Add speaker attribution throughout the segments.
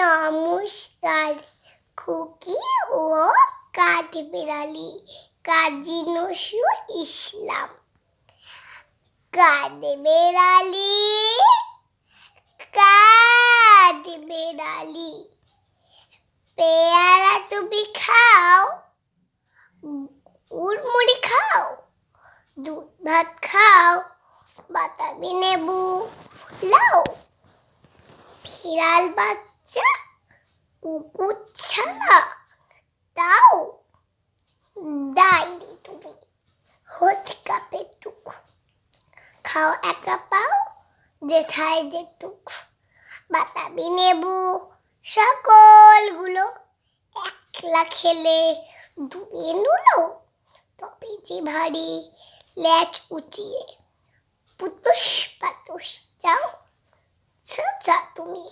Speaker 1: নমস্কার। খুকি ও কাঠ বেড়ালি কাজী নজরুল ইসলাম। কাঠ বেড়ালি কাঠ বেড়ালি পেয়ারা তুমি খাও, উড়মুড়ি খাও, দুধ ভাত খাও, বাতাবি নেবু, লাও ফিরাল বাচ্চা কুকুর ছানা তাও ডাইনি তুমি। হত কাপে টুক। খাও একা পাও যেথায় যেটুক বাতাবি নেবু। সকলগুলো একলা খেলে ডুবিয়ে নুলো। তবে যে ভারী ল্যাচ উঁচিয়ে পুতুস পাতুস চাও সোজা তুমি।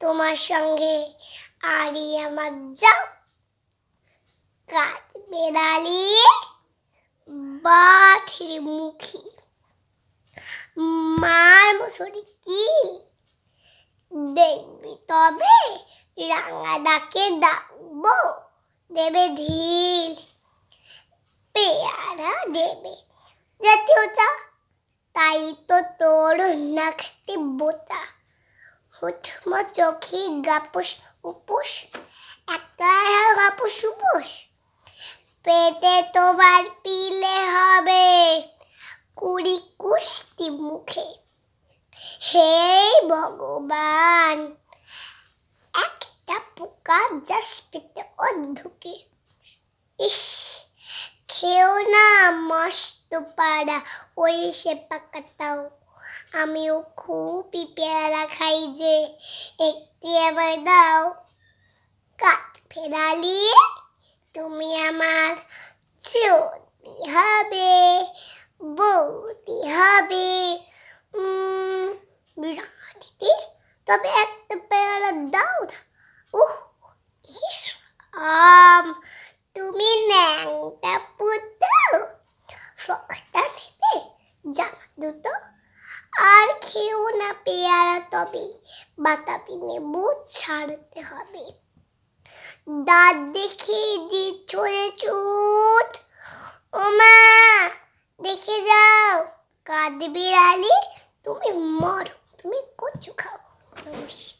Speaker 1: তোমার সঙ্গে আরই আমার যাও। কাঠ বেড়ালি বাথির মুখী। মার মশরি কি দেখবি তবে রাঙা ডাকে ডাকবো। দেবে ধীর পেয়ারা দেবে। জাতীয় চা তাই তো তোর নাকতে বোচা। হুঠম চোখে গাপুস উপুস, একটা গাপুস উপুস। পেটে তোমার পিলে হবে কুড়ি কুষ্টি মুখে। হে ভগবান, একটা পোকা জাস পেটে অন্ধুকে। ইস, খেও না মস্ত পাড়া, ওই সে পাকাটাও আমিও খুবই পেয়ারা খাই যে। একটি আমায় দাও কাত ফেরালি তুমি আমার চলতি হবে বৌদি হবে। বিরাটিতে তবে একটা পেয়ারা দাও না। উহ ইস আম তুমি ন্যাংটা পুতো ফ্রকটা নেবে জামা দুটো আর খেও না পেয়ারা, তবে বাতাবি নেবু, ছাড়তে হবে। দাঁত দেখে যে ছড়ে চুট ওমা দেখে যাও, কাঁদবে আলি, তুমি মর, তুমি কচু খাও, নমস্কার।